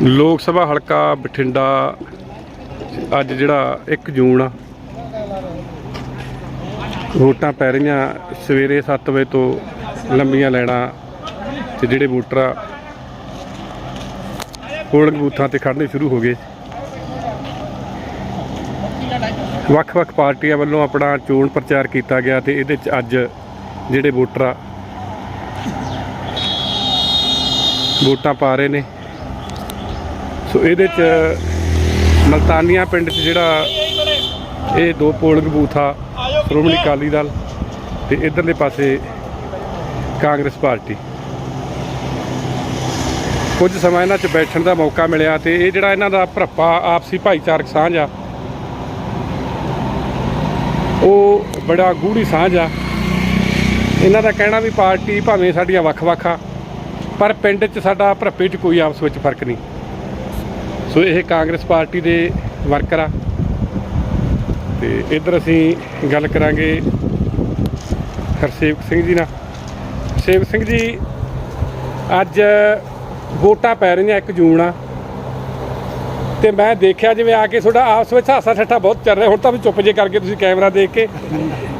ਲੋਕ ਸਭਾ ਹਲਕਾ ਬਠਿੰਡਾ ਅੱਜ ਜਿਹੜਾ 1 ਜੂਨ ਆ, ਵੋਟਾਂ ਪੈ ਰਹੀਆਂ ਸਵੇਰੇ 7 ਵਜੇ ਤੋਂ ਲੰਬੀਆਂ ਲੈਣਾ ਤੇ ਜਿਹੜੇ ਵੋਟਰ ਆ ਪੋਲਿੰਗ ਬੂਥਾਂ ਤੇ ਖੜਨੇ ਸ਼ੁਰੂ ਹੋ ਗਏ। ਵੱਖ-ਵੱਖ ਪਾਰਟੀਆਂ ਵੱਲੋਂ ਆਪਣਾ ਚੋਣ ਪ੍ਰਚਾਰ ਕੀਤਾ ਗਿਆ ਤੇ ਇਹਦੇ ਚ ਅੱਜ ਜਿਹੜੇ ਵੋਟਰ ਆ, ਵੋਟਾਂ ਪਾ ਰਹੇ ਨੇ। ਸੋ ਇਹਦੇ ਚ ਮਲਤਾਨੀਆਂ ਪਿੰਡ ਚ ਜਿਹੜਾ ਇਹ ਦੋ ਪੋਲਿੰਗ ਬੂਥ ਆ, ਸ਼੍ਰੋਮਣੀ ਅਕਾਲੀ ਦਲ ਤੇ ਇਧਰਲੇ ਪਾਸੇ ਕਾਂਗਰਸ ਪਾਰਟੀ। ਕੁਝ ਸਮਾਂ ਇਹਨਾਂ 'ਚ ਬੈਠਣ ਦਾ ਮੌਕਾ ਮਿਲਿਆ ਤੇ ਇਹ ਜਿਹੜਾ ਇਹਨਾਂ ਦਾ ਭਰਪਾ ਆਪਸੀ ਭਾਈਚਾਰਕ ਸਾਂਝ ਆ, ਉਹ ਬੜਾ ਗੂੜੀ ਸਾਂਝ ਆ। ਇਹਨਾਂ ਦਾ ਕਹਿਣਾ ਵੀ ਪਾਰਟੀ ਭਾਵੇਂ ਸਾਡੀਆਂ ਵੱਖ-ਵੱਖ ਆ, ਪਰ ਪਿੰਡ 'ਚ ਸਾਡਾ ਭਰਪੇ 'ਚ ਕੋਈ ਆਪਸ ਵਿੱਚ ਫ਼ਰਕ ਨਹੀਂ। ਸੋ ਇਹ ਕਾਂਗਰਸ ਪਾਰਟੀ ਦੇ ਵਰਕਰ ਆ। ਤੇ ਇੱਧਰ ਅਸੀਂ ਗੱਲ ਕਰਾਂਗੇ ਹਰਸੇਵਕ ਸਿੰਘ ਜੀ ਨਾਲ। ਹਰਸੇਵਕ ਸਿੰਘ ਜੀ, ਅੱਜ ਵੋਟਾਂ ਪੈ ਰਹੀਆਂ 1 ਜੂਨ ਆ। ਤੇ ਮੈਂ ਦੇਖਿਆ ਜਿਵੇਂ ਆ ਕੇ ਤੁਹਾਡਾ ਆਪਸ ਵਿੱਚ ਹਾਸਾ ਠੱਠਾ ਬਹੁਤ ਚੱਲ ਰਿਹਾ। ਹੁਣ ਤਾਂ ਵੀ ਚੁੱਪ ਜੇ ਕਰਕੇ ਤੁਸੀਂ ਕੈਮਰਾ ਦੇਖ ਕੇ।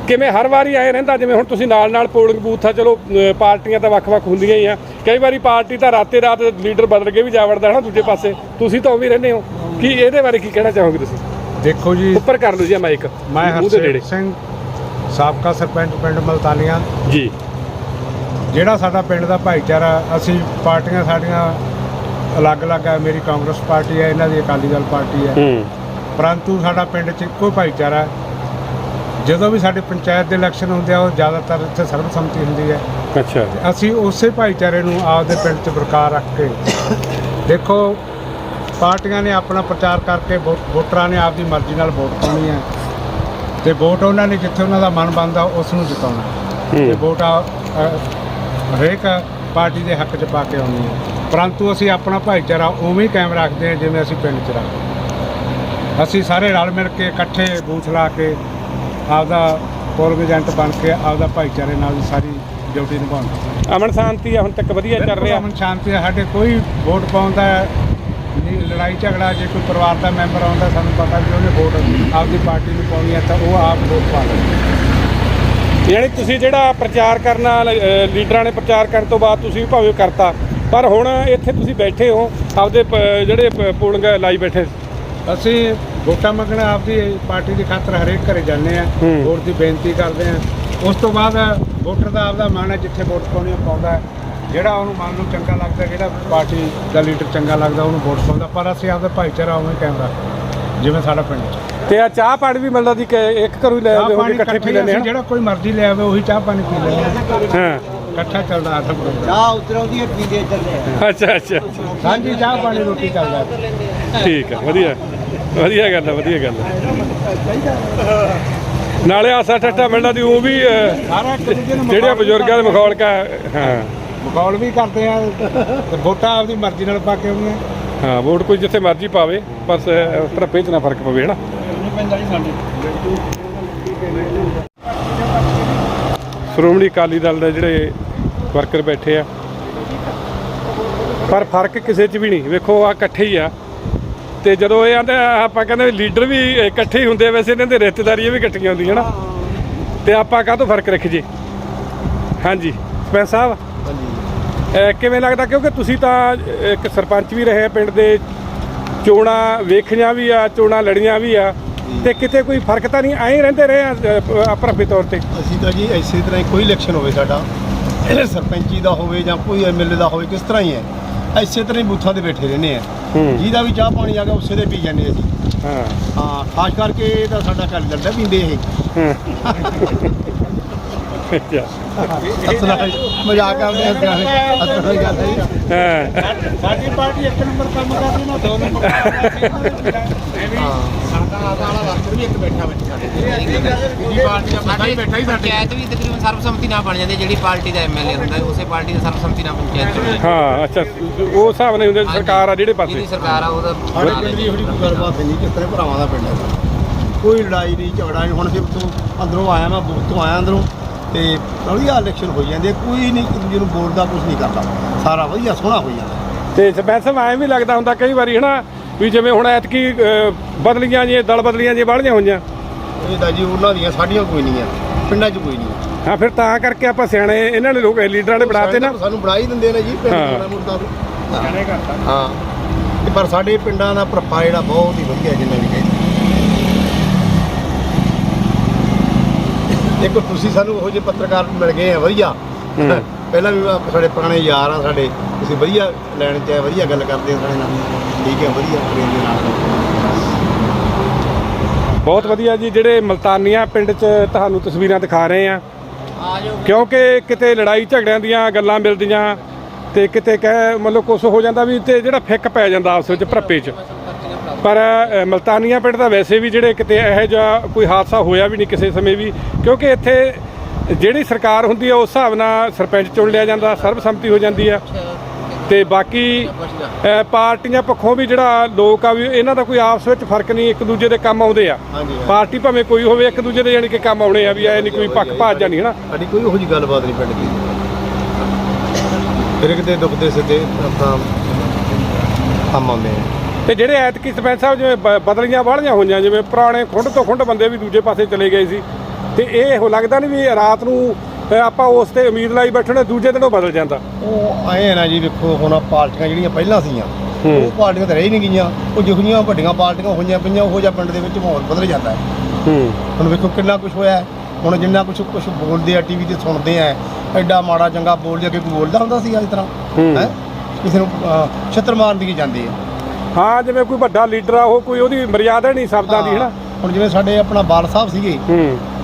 ਕਿਵੇਂ ਹਰ ਵਾਰੀ ਆਏ ਰਹਿੰਦਾ ਜਿਵੇਂ ਹੁਣ ਤੁਸੀਂ ਨਾਲ ਨਾਲ ਪੋਲਿੰਗ ਬੂਥ ਆ ਚਲੋ ਪਾਰਟੀਆਂ ਤਾਂ ਵੱਖ-ਵੱਖ ਹੁੰਦੀਆਂ ਹੀ ਆ। ਕਈ ਵਾਰੀ ਪਾਰਟੀ ਤਾਂ ਰਾਤੇ ਰਾਤ ਲੀਡਰ ਬਦਲ ਕੇ ਵੀ ਜਾ ਵੜਦਾ ਹੈ ਨਾ ਦੂਜੇ ਪਾਸੇ। ਤੁਸੀਂ ਤਾਂ ਉਵੇਂ ਹੀ ਰਹਿੰਦੇ ਹੋ। ਕੀ ਇਹਦੇ ਬਾਰੇ ਕੀ ਕਹਿਣਾ ਚਾਹੋਗੇ ਤੁਸੀਂ? ਦੇਖੋ ਜੀ ਉੱਪਰ ਕਰ ਲਓ ਜੀ ਮਾਈਕ ਮੈਂ ਹਰਸ਼ੇਪ ਸਿੰਘ ਸਾਬਕਾ ਸਰਪੰਚ ਪਿੰਡ ਮਲਤਾਨੀਆਂ। ਜੀ। ਜਿਹੜਾ ਸਾਡਾ ਪਿੰਡ ਦਾ ਭਾਈਚਾਰਾ ਅਸੀਂ ਪਾਰਟੀਆਂ ਸਾਡੀਆਂ ਅਲੱਗ-ਅਲੱਗ ਹੈ ਮੇਰੀ ਕਾਂਗਰਸ ਪਾਰਟੀ ਹੈ ਇਹਨਾਂ ਦੀ ਅਕਾਲੀ ਦਲ ਪਾਰਟੀ ਹੈ ਹੂੰ। ਪਰੰਤੂ ਸਾਡਾ ਪਿੰਡ 'ਚ ਇੱਕੋ ਭਾਈਚਾਰਾ। ਜਦੋਂ ਵੀ ਸਾਡੇ ਪੰਚਾਇਤ ਦੇ ਇਲੈਕਸ਼ਨ ਹੁੰਦੇ ਆ ਉਹ ਜ਼ਿਆਦਾਤਰ ਇੱਥੇ ਸਰਬਸੰਮਤੀ ਹੁੰਦੀ ਹੈ। ਅੱਛਾ। ਅਸੀਂ ਉਸੇ ਭਾਈਚਾਰੇ ਨੂੰ ਆਪਦੇ ਪਿੰਡ 'ਚ ਬਰਕਰਾਰ ਰੱਖ ਕੇ ਦੇਖੋ ਪਾਰਟੀਆਂ ਨੇ ਆਪਣਾ ਪ੍ਰਚਾਰ ਕਰਕੇ ਵੋ- ਵੋਟਰਾਂ ਨੇ ਆਪਦੀ ਮਰਜ਼ੀ ਨਾਲ ਵੋਟ ਪਾਉਣੀ ਹੈ। ਤੇ ਵੋਟ ਉਹਨਾਂ ਨੇ ਜਿੱਥੇ ਉਹਨਾਂ ਦਾ ਮਨ ਬਣਦਾ ਉਸ ਨੂੰ ਜਿਤਾਉਣਾ। ਤੇ ਹੂੰ ਵੋਟ ਆ ਅ, ਹਰੇਕ ਪਾਰਟੀ ਦੇ ਹੱਕ 'ਚ ਪਾ ਕੇ ਆਉਣੀ ਹੈ। ਪਰੰਤੂ ਅਸੀਂ ਆਪਣਾ ਭਾਈਚਾਰਾ ਉਵੇਂ ਹੀ ਕਾਇਮ ਰੱਖਦੇ ਹਾਂ ਜਿਵੇਂ ਅਸੀਂ ਪਿੰਡ 'ਚ ਰੱਖਦੇ ਅਸੀਂ ਸਾਰੇ ਰਲ ਮਿਲ ਕੇ ਇਕੱਠੇ ਬੂਥ ਲਾ ਕੇ ਆਪਦਾ ਏਜੰਟ ਬਣ ਕੇ ਆਪਦਾ ਭਾਈਚਾਰੇ ਨਾਲ ਸਾਰੀ ਡਿਊਟੀ ਨਿਭਾਉਂਦੇ ਅਮਨ ਸ਼ਾਂਤੀ ਆ ਹੁਣ ਤੱਕ ਵਧੀਆ ਚੱਲ ਰਿਹਾ। ਅਮਨ ਸ਼ਾਂਤੀ ਸਾਡੇ ਕੋਈ ਵੋਟ ਪਾਉਂਦਾ ਨਹੀਂ ਲੜਾਈ ਝਗੜਾ ਜੇ ਕੋਈ ਪਰਿਵਾਰ ਦਾ ਮੈਂਬਰ ਆਉਂਦਾ ਸਾਨੂੰ ਪਤਾ ਵੀ ਉਹਨੇ ਵੋਟ ਆਪਦੀ ਪਾਰਟੀ ਨੂੰ ਪਾਉਣੀ ਹੈ ਤਾਂ ਉਹ ਆਪ ਵੋਟ ਪਾ ਲੈਂਦਾ। ਯਾਨੀ ਤੁਸੀਂ ਜਿਹੜਾ ਪ੍ਰਚਾਰ ਕਰਨ ਲੀਡਰਾਂ ਨੇ ਪ੍ਰਚਾਰ ਕਰਨ ਤੋਂ ਬਾਅਦ ਤੁਸੀਂ ਭਾਵੇਂ ਕਰਤਾ ਪਰ ਹੁਣ ਇੱਥੇ ਤੁਸੀਂ ਬੈਠੇ ਹੋ ਆਪਦੇ ਪ- ਜਿਹੜੇ ਪ- ਪੋਲਿੰਗ ਲਾਈ ਬੈਠੇ। ਅਸੀਂ ਵੋਟਾਂ ਮੰਗਣਾ ਆਪਦੀ ਪਾਰਟੀ ਦੀ ਖਾਤਰ ਹਰੇਕ ਘਰੇ ਜਾਂਦੇ ਆ ਹੂੰ। ਵੋਟ ਦੀ ਬੇਨਤੀ ਕਰਦੇ ਆ ਉਸ ਤੋਂ ਬਾਅਦ ਵੋਟਰ ਦਾ ਆਪਦਾ ਮਨ ਹੈ ਜਿੱਥੇ ਵੋਟ ਪਾਉਣੀ ਆ ਪਾਉਂਦਾ ਹੈ। ਜਿਹੜਾ ਉਹਨੂੰ ਮੰਨ ਲਓ ਚੰਗਾ ਲੱਗਦਾ ਜਿਹੜਾ ਪਾਰਟੀ ਦਾ ਲੀਡਰ ਚੰਗਾ ਲੱਗਦਾ ਉਹਨੂੰ ਵੋਟ ਪਾਉਂਦਾ ਪਰ ਅਸੀਂ ਆਪਦਾ ਭਾਈਚਾਰਾ ਉਵੇਂ ਕਾਇਮ ਰੱਖਦੇ ਜਿਵੇਂ ਸਾਡਾ ਪਿੰਡ ਹੈ। ਤੇ ਆ ਚਾਹ ਪਾਣੀ ਵੀ ਮਿਲਦਾ ਦੀ ਇੱਕ ਘਰੋਂ ਹੀ ਲੈ ਆਉਂਦੇ ਹੋਗੇ ਇਕੱਠੇ ਪੀ ਲੈਂਦੇ ਆ ਜਿਹੜਾ ਕੋਈ ਮਰਜ਼ੀ ਲੈ ਆਵੇ ਉਹੀ ਚਾਹ ਪਾਣੀ ਪੀ ਲੈਂਦੇ ਹਾਂ। ਹਾਂ ਇਕੱਠਾ ਚੱਲਦਾ ਆਟਾ ਪਰੋਟਾ ਚਾਹ ਉਧਰੋਂ ਦੀ ਪੀਂਦੇ ਇੱਧਰ ਨੇ ਅੱਛਾ ਅੱਛਾ। ਹਾਂਜੀ ਚਾਹ ਪਾਣੀ ਰੋਟੀ ਚੱਲਦਾ। ਠੀਕ ਆ ਵਧੀਆ। ਵਧੀਆ ਗੱਲ ਆ ਵਧੀਆ ਗੱਲ ਆ। ਨਾਲੇ ਆਸਾ ਠੱਠਾ ਮਿਲਦਾ ਦੀ ਉਹ ਵੀ ਅ, ਸਾਰਾ ਇੱਕ ਦੂਜੇ ਨੂੰ ਜਿਹੜੀਆਂ ਬਜ਼ੁਰਗਾਂ ਦੇ ਮਖੌਲ ਕਾ ਹਾਂ। ਮਖੌਲ ਵੀ ਕਰਦੇ ਆ ਤੇ ਵੋਟਾਂ ਆਪਦੀ ਮਰਜ਼ੀ ਨਾਲ ਪਾ ਕੇ ਆਉਂਦੀਆਂ। ਹਾਂ ਵੋਟ ਕੋਈ ਜਿੱਥੇ ਮਰਜ਼ੀ ਪਾਵੇ ਬਸ ਭਰਪੇ ਚ ਨਾ ਫ਼ਰਕ ਪਵੇ ਹਨਾ? ਸ਼੍ਰੋਮਣੀ ਅਕਾਲੀ ਦਲ ਦੇ ਜਿਹੜੇ ਵਰਕਰ ਬੈਠੇ ਆ। ਪਰ ਫ਼ਰਕ ਕਿਸੇ 'ਚ ਵੀ ਨਹੀਂ। ਵੇਖੋ ਆ ਇਕੱਠੇ ਹੀ ਆ। ਤੇ ਜਦੋਂ ਇਹ ਆਂਦੇ ਆਪਾਂ ਕਹਿੰਦੇ ਵੀ ਲੀਡਰ ਵੀ ਇਕੱਠੇ ਹੀ ਹੁੰਦੇ ਵੈਸੇ ਇਹਨਾਂ ਦੇ ਰਿਸ਼ਤੇਦਾਰੀਆਂ ਵੀ ਇਕੱਠੀਆਂ ਹੁੰਦੀਆਂ ਨਾ। ਤੇ ਆਪਾਂ ਕਾਹਤੋਂ ਫ਼ਰਕ ਰੱਖ ਜੇ ਹਾਂਜੀ। ਸਰਪੰਚ ਸਾਹਿਬ? ਅਹ ਕਿਵੇਂ ਲੱਗਦਾ? ਕਿਉਂਕਿ ਤੁਸੀਂ ਤਾਂ ਇੱਕ ਸਰਪੰਚ ਵੀ ਰਹੇ ਪਿੰਡ ਦੇ ਚੋਣਾਂ ਵੇਖੀਆਂ ਵੀ ਆ ਚੋਣਾਂ ਲੜੀਆਂ ਵੀ ਆ। ਤੇ ਕਿਤੇ ਕੋਈ ਫ਼ਰਕ ਤਾਂ ਨਹੀਂ ਐਂ ਰਹਿੰਦੇ ਰਹੇ ਆ ਭਰਪੇ ਤੌਰ ਤੇ। ਅਸੀਂ ਤਾਂ ਜੀ ਇਸੇ ਤਰ੍ਹਾਂ ਹੀ ਕੋਈ ਇਲੈਕਸ਼ਨ ਹੋਵੇ ਸਾਡਾ ਸਰਪੰਚੀ ਦਾ ਹੋਵੇ ਜਾਂ ਕੋਈ ਐਮਐਲਏ ਦਾ ਹੋਵੇ ਕਿਸ ਤਰ੍ਹਾਂ ਹੀ ਹੈ। ਇਸੇ ਤਰ੍ਹਾਂ ਹੀ ਬੂਥਾਂ ਤੇ ਬੈਠੇ ਰਹਿੰਦੇ ਆ। ਜਿਹਦਾ ਵੀ ਚਾਹ ਪਾਣੀ ਆ ਗਿਆ ਉਸੇ ਦੇ ਪੀ ਜਾਂਦੇ ਆ ਜੀ। ਹਾਂ। ਹਾਂ ਖਾਸ ਕਰਕੇ ਇਹ ਤਾਂ ਸਾਡਾ ਘਰ ਲੰਡਾ ਪੀਂਦੇ ਇਹ। ਮਜ਼ਾਕ ਕਰਦੇ ਆ ਅਸਲਾ ਗੱਲ ਹੈ ਸਾਡੀ ਪਾਰਟੀ ਇੱਕ ਨੰਬਰ ਕੰਮ ਕਰਦੀ ਨਾ ਦੋ ਨੰਬਰ ਵਾਲਾ ਵਰਕਰ ਵੀ ਇੱਕ ਬੈਠਾ ਵਿੱਚ ਸਾਡੇ ਦੂਜੀ ਪਾਰਟੀ ਦਾ ਬੰਦਾ ਹੀ ਬੈਠਾ ਹੀ ਸਾਡੇ ਪੰਚਾਇਤ ਵੀ ਤਕਰੀਬਨ ਸਰਬਸੰਮਤੀ ਨਾਲ ਬਣ ਜਾਂਦੀ ਹੈ ਜਿਹੜੀ ਪਾਰਟੀ ਦਾ ਐਮਐਲਏ ਹੁੰਦਾ ਹੈ ਉਸੇ ਪਾਰਟੀ ਦਾ ਸਰਬਸੰਮਤੀ ਨਾਲ ਪੰਚਾਇਤ ਚੁਣਦੀ ਹੈ। ਹਾਂ ਅੱਛਾ। ਉਹ ਹਿਸਾਬ ਨਹੀਂ ਹੁੰਦੇ ਸਰਕਾਰ ਆ ਜਿਹੜੇ ਪਾਸੇ। ਜਿਹਦੀ ਸਰਕਾਰ ਆ ਉਹਦਾ ਸਾਡੇ ਪਿੰਡ ਦੀ ਇਹੋ ਜਿਹੀ ਕੋਈ ਗੱਲਬਾਤ ਨਹੀਂ ਕਿਸ ਤਰ੍ਹਾਂ ਭਰਾਵਾਂ ਦਾ ਪਿੰਡ ਹੈ। ਕੋਈ ਲੜਾਈ ਨਹੀਂ ਝਗੜਾ ਨਹੀਂ ਹੁਣ ਤੂੰ ਅੰਦਰੋਂ ਆਇਆ ਮੈਂ ਬੂਥ ਤੋਂ ਆਇਆ ਅੰਦਰੋਂ ਤੇ ਵਧੀਆ ਇਲੈਕਸ਼ਨ ਹੋਈ ਜਾਂਦੀ ਹੈ। ਕੋਈ ਨਹੀਂ ਇੱਕ ਦੂਜੇ ਨੂੰ ਬੋਲਦਾ ਕੁਝ ਨਹੀਂ ਕਰਦਾ। ਸਾਰਾ ਵਧੀਆ ਸੋਹਣਾ ਹੋਈ ਜਾਂਦਾ ਤੇ ਸਰਪੰਚ ਸਾਹਿਬ ਐਂ ਵੀ ਲੱਗਦਾ ਹੁੰਦਾ ਕਈ ਵਾਰੀ ਹਨਾ ਵੀ ਜਿਵੇਂ ਹੁਣ ਐਤਕੀ ਅਹ, ਬਦਲੀਆਂ ਜੀ ਦਲ ਬਦਲੀਆਂ ਜੀ ਵਾਲੀਆਂ ਹੋਈਆਂ। ਇਹ ਤਾਂ ਜੀ ਉਹਨਾਂ ਦੀਆਂ ਸਾਡੀਆਂ ਕੋਈ ਨਹੀਂ ਆ ਪਿੰਡਾਂ 'ਚ ਕੋਈ ਨਹੀਂ ਹਾਂ ਫਿਰ ਤਾਂ ਕਰਕੇ ਆਪਾਂ ਸਿਆਣੇ ਇਹਨਾਂ ਨੇ ਲੋਕ ਲੀਡਰਾਂ ਨੇ ਬਣਾਤੇ ਨਾ। ਸਾਨੂੰ ਬਣਾ ਹੀ ਦਿੰਦੇ ਨੇ ਜੀ ਪਿੰਡ ਹਾਂ। ਦਾ। ਮੁਰਦਾ ਹਾਂ। ਤੇ ਪਰ ਸਾਡੇ ਪਿੰਡਾਂ ਦਾ ਭਰਪਾ ਜਿਹੜਾ ਬਹੁਤ ਹੀ ਵਧੀਆ ਜਿੰਨਾ ਵੀ ਕਹੇ ਇੱਕ ਤੁਸੀਂ ਸਾਨੂੰ ਉਹੋ ਜਿਹੇ ਪੱਤਰਕਾਰ ਮਿਲ ਗਏ ਆ ਵਧੀਆ। ਹੂੰ। ਪਹਿਲਾਂ ਵੀ ਆਪ- ਸਾਡੇ ਪੁਰਾਣੇ ਯਾਰ ਆ ਸਾਡੇ ਤੁਸੀਂ ਵਧੀਆ ਲੈਣ ਚ ਆਏ, ਵਧੀਆ ਗੱਲ ਕਰਦੇ ਹੋ ਸਾਡੇ ਨਾਲ। ਠੀਕ ਹੈ ਵਧੀਆ ਪ੍ਰੇਮ ਦੇ ਨਾਲ। ਬਹੁਤ ਵਧੀਆ ਜੀ ਜਿਹੜੇ ਮਲਤਾਨੀਆਂ ਪਿੰਡ 'ਚ ਤੁਹਾਨੂੰ ਤਸਵੀਰਾਂ ਦਿਖਾ ਰਹੇ ਆ। ਕਿਉਂਕਿ ਕਿਤੇ ਲੜਾਈ ਝਗੜਿਆਂ ਦੀਆਂ ਗੱਲਾਂ ਮਿਲਦੀਆਂ ਤੇ ਕਿਤੇ ਕਹਿ ਮਤਲਬ ਕੁਝ ਹੋ ਜਾਂਦਾ ਵੀ ਤੇ ਜਿਹੜਾ ਫਿੱਕ ਪੈ ਜਾਂਦਾ ਆਪਸ ਵਿੱਚ ਭਰਪੇ 'ਚ। ਪਰ ਅ, ਮਲਤਾਨੀਆਂ ਪਿੰਡ ਦਾ ਵੈਸੇ ਵੀ ਜਿਹੜੇ ਕਿਤੇ ਇਹੋ ਜਿਹਾ ਕੋਈ ਹਾਦਸਾ ਹੋਇਆ ਵੀ ਨਹੀਂ ਕਿਸੇ ਸਮੇਂ ਵੀ ਕਿਉਂਕਿ ਇੱਥੇ ਜਿਹੜੀ ਸਰਕਾਰ ਹੁੰਦੀ ਹੈ ਉਸ ਹਿਸਾਬ ਨਾਲ ਸਰਪੰਚ ਚੁਣ ਲਿਆ ਜਾਂਦਾ ਸਰਬਸੰਮਤੀ ਹੋ ਜਾਂਦੀ ਆ। ਤੇ ਬਾਕੀ ਪਾਰਟੀਆਂ ਪੱਖੋਂ ਵੀ ਜਿਹੜਾ ਲੋਕ ਆ ਵੀ ਇਹਨਾਂ ਦਾ ਕੋਈ ਆਪਸ ਵਿੱਚ ਫ਼ਰਕ ਨਹੀਂ ਇੱਕ ਦੂਜੇ ਦੇ ਕੰਮ ਆਉਂਦੇ ਆ। ਪਾਰਟੀ ਭਾਵੇਂ ਕੋਈ ਹੋਵੇ ਇੱਕ ਦੂਜੇ ਦੇ ਜਾਨੀ ਕਿ ਕੰਮ ਆਉਣੇ ਆ ਵੀ ਐ ਨਹੀਂ ਕੋਈ ਪੱਖ ਭਾਜ ਨਹੀਂ ਹਨਾ? ਸਾਡੀ ਕੋਈ ਉਹੋ ਜਿਹੀ ਗੱਲਬਾਤ ਨਹੀਂ ਪਿੰਡ ਦੀ। ਫਿਰ ਕਿਤੇ ਦੁੱਖ ਦੇ ਸਿੱਧੇ ਆਪਣਾ ਕੰਮ ਆਉਂਦੇ ਆ। ਤੇ ਜਿਹੜੇ ਐਤਕੀ ਸਰਪੰਚ ਸਾਹਿਬ ਜਿਵੇਂ ਬਦਲੀਆਂ ਵਾਲੀਆਂ ਹੋਈਆਂ ਜਿਵੇਂ ਪੁਰਾਣੇ ਖੁੰਡ ਤੋਂ ਖੁੰਡ ਬੰਦੇ ਵੀ ਦੂਜੇ ਪਾਸੇ ਚਲੇ ਗਏ ਸੀ ਤੇ ਇਹ ਹੋ ਲੱਗਦਾ ਨਹੀਂ ਵੀ ਰਾਤ ਨੂੰ ਆਪਾਂ ਉਸ ਤੇ ਉਮੀਦ ਲਾਈ ਬੈਠਣੇ ਦੂਜੇ ਦਿਨ ਉਹ ਬਦਲ ਜਾਂਦਾ। ਉਹ ਆਏ ਨਾ ਜੀ ਵੇਖੋ ਹੁਣ ਪਾਰਟੀਆਂ ਜਿਹੜੀਆਂ ਪਹਿਲਾਂ ਸੀਆਂ ਹੂੰ। ਉਹ ਪਾਰਟੀਆਂ ਤਾਂ ਰਹਿ ਹੀ ਨਹੀਂ ਗਈਆਂ। ਉਹ ਜਿਹੜੀਆਂ ਵੱਡੀਆਂ ਪਾਰਟੀਆਂ ਹੋਈਆਂ ਪਈਆਂ ਉਹ ਜਿਹਾ ਪਿੰਡ ਦੇ ਵਿੱਚ ਮਾਹੌਲ ਬਦਲ ਜਾਂਦਾ ਹੈ। ਹੂੰ। ਹੁਣ ਵੇਖੋ ਕਿੰਨਾ ਕੁਝ ਹੋਇਆ ਹੈ। ਹੁਣ ਜਿੰਨਾ ਕੁਝ ਕੁਝ ਬੋਲਦੇ ਆ ਟੀਵੀ ਤੇ ਸੁਣਦੇ ਆ ਐਡਾ ਮਾੜਾ ਚੰਗਾ ਬੋਲਦੇ ਅੱਗੇ ਕੋਈ ਬੋਲਦਾ ਹੁੰਦਾ ਸੀ ਇਸ ਤਰ੍ਹਾਂ ਹੂੰ। ਹੈ? ਕਿਸੇ ਨੂੰ ਛਿੱਤਰ ਮਾਰਨ ਦੀ ਜਾਂਦੇ ਆ ਹਾਂ ਜਿਵੇਂ ਕੋਈ ਵੱਡਾ ਲੀਡਰ ਆ ਉਹ ਕੋਈ ਉਹਦੀ ਮਰਿਆਦਾ ਨਹੀਂ ਸ਼ਬਦਾਂ ਦੀ ਹਨਾ? ਹੁਣ ਜਿਵੇਂ ਸਾਡੇ ਆਪਣਾ ਬਾਲ ਸਾਹਿਬ ਸੀਗੇ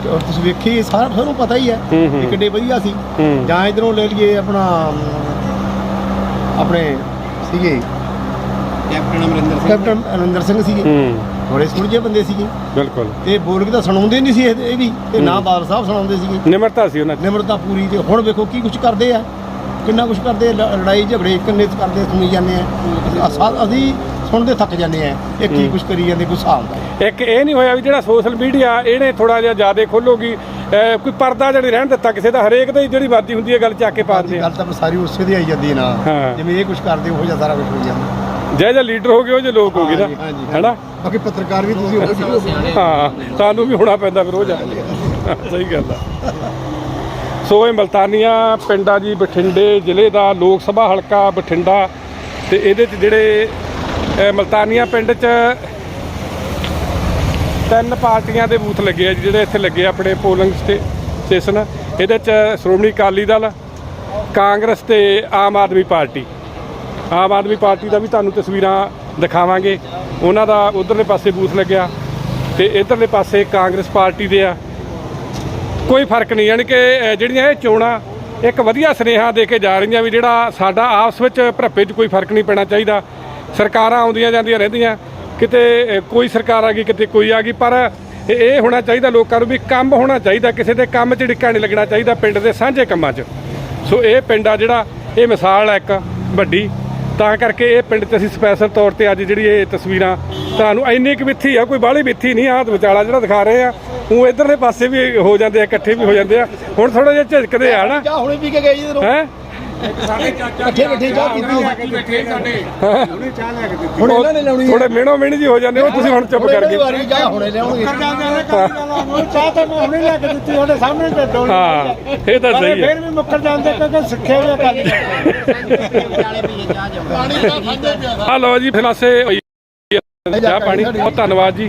ਉਹ ਤੁਸੀਂ ਵੇਖੀ ਸਾਰਾ ਤੁਹਾਨੂੰ ਪਤਾ ਹੀ ਹੈ ਹੂੰ, ਹੂੰ। ਕਿ ਕਿੱਡੇ ਵਧੀਆ ਸੀ। ਹੂੰ। ਜਾਂ ਇਧਰੋਂ ਲੈ ਲਈਏ ਆਪਣਾ ਅਮ, ਆਪਣੇ ਸੀਗੇ। ਕੈਪਟਨ ਅਮਰਿੰਦਰ ਸਿੰਘ। ਕੈਪਟਨ ਅਨੰਦਰ ਸਿੰਘ ਸੀਗੇ। ਹੂੰ। ਬੜੇ ਸੁਣਜੇ ਬੰਦੇ ਸੀਗੇ। ਬਿਲਕੁਲ। ਤੇ ਬੋਲ ਕੇ ਤਾਂ ਸੁਣਾਉਂਦੇ ਨਹੀਂ ਸੀ ਇਹ ਇਹ ਵੀ। ਤੇ ਨਾ ਬਾਲ ਸਾਹਿਬ ਸੁਣਾਉਂਦੇ ਸੀਗੇ। ਨਿਮਰਤਾ ਸੀ ਉਹਨਾਂ 'ਚ। ਨਿਮਰਤਾ ਪੂਰੀ ਤੇ ਹੁਣ ਵੇਖੋ ਕੀ ਕੁਝ ਕਰਦੇ ਆ। ਕਿੰਨਾ ਕੁਝ ਕਰਦੇ ਆ, ਲ- ਲੜਾਈ ਝਗੜੇ ਕਿੰਨੇ ਕਰਦੇ ਸੁਣੀ ਜਾਂਦੇ ਆ। ਅਸਾਂ- ਅਸੀਂ ਸੁਣਦੇ ਥੱਕ ਜਾਂਦੇ ਆ। ਇਹ ਕੀ ਕੁਝ ਕਰੀ ਜਾਂਦੇ ਕੋਈ ਹਿਸਾਬ ਦਾ ਇੱਕ ਇਹ ਨਹੀਂ ਹੋਇਆ ਵੀ ਜਿਹੜਾ ਸੋਸ਼ਲ ਮੀਡੀਆ ਇਹਨੇ ਥੋੜਾ ਜਿਹਾ ਜ਼ਿਆਦਾ ਖੋਲੋਗੀ ਕੋਈ ਪਰਦਾ ਜਿਹੜੀ ਰਹਿਣ ਦਿੱਤਾ ਕਿਸੇ ਦਾ ਹਰੇਕ ਦਾ ਹੀ ਜਿਹੜੀ ਮਰਜ਼ੀ ਹੁੰਦੀ ਹੈ ਗੱਲ ਚੱਕ ਕੇ ਪਾ ਦਿੰਦੇ ਆ। ਗੱਲ ਤਾਂ ਸਾਰੀ ਉਸੇ ਦੀ ਆਈ ਜਾਂਦੀ ਹੈ ਨਾ। ਜਿਵੇਂ ਇਹ ਕੁਝ ਕਰਦੇ ਉਹ ਜਿਹਾ ਸਾਰਾ ਕੁਝ ਹੋ ਜਾਂਦਾ। ਜਿਹੇ ਜਿਹੇ ਲੀਡਰ ਹੋ ਗਏ ਉਹ ਜੇ ਲੋਕ ਹੋ ਗਏ ਨਾ ਹੈਨਾ? ਬਾਕੀ ਪੱਤਰਕਾਰ ਵੀ ਤੁਸੀਂ ਹੋ। ਹਾਂ ਸਾਨੂੰ ਵੀ ਹੋਣਾ ਪੈਂਦਾ ਫਿਰ ਉਹ ਜਾ ਸਹੀ ਗੱਲ ਆ। ਸੋ ਇਹ ਮਲਤਾਨੀਆਂ ਪਿੰਡਾ ਜੀ ਬਠਿੰਡੇ ਜ਼ਿਲ੍ਹੇ ਦਾ ਲੋਕ ਸਭਾ ਹਲਕਾ ਬਠਿੰਡਾ ਤੇ ਇਹਦੇ ਚ ਜਿਹੜੇ ਮਲਤਾਨੀਆਂ ਪਿੰਡ ਚ ਤਿੰਨ ਪਾਰਟੀਆਂ ਦੇ ਬੂਥ ਲੱਗੇ ਆ ਜੀ, ਜਿਹੜੇ ਇੱਥੇ ਲੱਗੇ ਆ ਆਪਣੇ ਪੋਲਿੰਗ ਸਟੇ- ਸਟੇਸ਼ਨ। ਇਹਦੇ ਚ ਸ਼੍ਰੋਮਣੀ ਅਕਾਲੀ ਦਲ ਕਾਂਗਰਸ ਤੇ ਆਮ ਆਦਮੀ ਪਾਰਟੀ। ਆਮ ਆਦਮੀ ਪਾਰਟੀ ਦਾ ਵੀ ਤੁਹਾਨੂੰ ਤਸਵੀਰਾਂ ਦਿਖਾਵਾਂਗੇ। ਉਹਨਾਂ ਦਾ ਉਧਰਲੇ ਪਾਸੇ ਬੂਥ ਲੱਗਿਆ ਤੇ ਇਧਰਲੇ ਪਾਸੇ ਕਾਂਗਰਸ ਪਾਰਟੀ ਦੇ ਆ। ਕੋਈ ਫ਼ਰਕ ਨਹੀਂ ਯਾਨੀ ਕਿ ਅ, ਜਿਹੜੀਆਂ ਇਹ ਚੋਣਾਂ ਇੱਕ ਵਧੀਆ ਸੁਨੇਹਾ ਦੇ ਕੇ ਜਾ ਰਹੀਆਂ ਵੀ ਜਿਹੜਾ ਸਾਡਾ ਆਪਸ ਵਿੱਚ ਭਰੱਪੇ 'ਚ ਕੋਈ ਫ਼ਰਕ ਨਹੀਂ ਪੈਣਾ ਚਾਹੀਦਾ। ਸਰਕਾਰਾਂ ਆਉਂਦੀਆਂ ਜਾਂਦੀਆਂ ਰਹਿੰਦੀਆਂ ਕਿਤੇ ਕੋਈ ਸਰਕਾਰ ਆ ਗਈ ਕਿਤੇ ਕੋਈ ਆ ਗਈ ਪਰ ਇਹ- ਹੋਣਾ ਚਾਹੀਦਾ ਲੋਕਾਂ ਨੂੰ ਵੀ ਕੰਮ ਹੋਣਾ ਚਾਹੀਦਾ ਕਿਸੇ ਦੇ ਕੰਮ 'ਚ ਡਿੱਕਾ ਨਹੀਂ ਲੱਗਣਾ ਚਾਹੀਦਾ ਪਿੰਡ ਦੇ ਸਾਂਝੇ ਕੰਮਾਂ 'ਚ। ਸੋ ਇਹ ਪਿੰਡ ਆ ਜਿਹੜਾ ਇਹ ਮਿਸਾਲ ਹੈ ਇੱਕ ਵੱਡੀ। ਤਾਂ ਕਰਕੇ ਇਹ ਪਿੰਡ 'ਚ ਅਸੀਂ ਸਪੈਸ਼ਲ ਤੌਰ ਤੇ ਅੱਜ ਜਿਹੜੀ ਇਹ ਤਸਵੀਰਾਂ ਤੁਹਾਨੂੰ ਇੰਨੀ ਕੁ ਮਿੱਥੀ ਆ ਕੋਈ ਬਾਹਲੀ ਮਿੱਥੀ ਨਹੀਂ ਆ ਵਿਚਾਲਾ ਜਿਹੜਾ ਦਿਖਾ ਰਹੇ ਆ ਉਹ ਇਧਰਲੇ ਪਾਸੇ ਵੀ ਹੋ ਜਾਂਦੇ ਆ ਇਕੱਠੇ ਵੀ ਹੋ ਜਾਂਦੇ ਆ। ਹੁਣ ਥੋੜਾ ਜਿਹਾ ਝਿਜਕਦੇ ਆ ਨਾ ਚਾਹ ਹੁਣੇ ਪੀ ਕੇ ਗਏ ਜੀ ਜਦੋਂ ਹੈ ਇਕੱਠੇ ਬੈਠੇ ਚਾਹ ਪੀਤੀ। ਹੁਣ ਹੁਣ ਇਹਨਾਂ ਨੇ ਲਾਉਣੀ ਥੋੜੇ ਮਿਹਣੋ ਮਿਹਣੀ ਜੀ ਹੋ ਜਾਂਦੇ ਉਹ ਤੁਸੀਂ ਹੁਣ ਚੁੱਪ ਕਰ ਗਏ ਵਾਰੀ ਚਾਹ ਹੁਣੇ ਲਿਆਉਣਗੇ। ਚਾਹ ਤਾਂ ਮੈਂ ਹੁਣੇ ਲੈ ਕੇ ਦਿੱਤੀ ਉਹਦੇ ਸਾਹਮਣੇ ਤੇ ਡੋਲ ਹਾਂ ਇਹ ਤਾਂ ਸਹੀ ਹੈ। ਫਿਰ ਵੀ ਮੁੱਕਰ ਜਾਂਦੇ ਕਿਉਂਕਿ ਸਿੱਖਿਆ ਹੋਇਆ ਕਰ ਵਿਚਾਲੇ ਵੀ ਇਹ ਚਾਹ ਜੰਮ ਆ ਲਓ ਜੀ। ਫਿਲਾਸੇ ਹੋਈ ਹੈ। ਚਾਹ ਪਾਣੀ ਬਹੁਤ ਧੰਨਵਾਦ ਜੀ